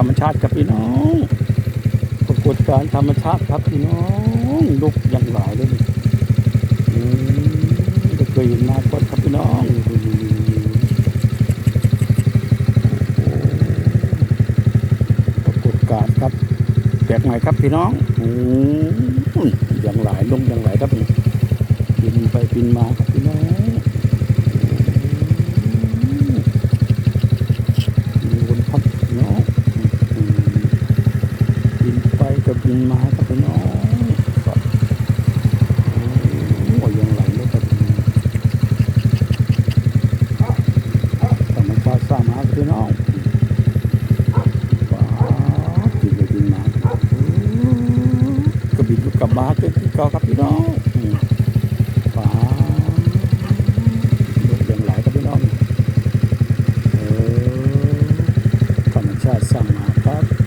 รรมชาติครับพี่น้องปรากฏการธรรมชาติครับพี่น้องลุกอย่างหลายเลยนี่อืมไม่เคยเห็นมาก่อนครับพี่น้องปรากฏการครับแปลกใหม่ครับพี่น้องอย่างหลายลงอย่างหลายครับนี่บินไปบินมาครับพี่น้อง มีวนพัดเนาะอืมบินไป กินมากับพี่น้องครับโอ้ยยังไหลเลยครับธรรมชาติสร้ามาครับพี่น้องว้าวบินไปบินมาก็บินกลับมาเจอที่เก่าครับพี่น้องอืมว้าวรถยังไหลครับพี่น้องเออธรรมชาติสร้างมาครับ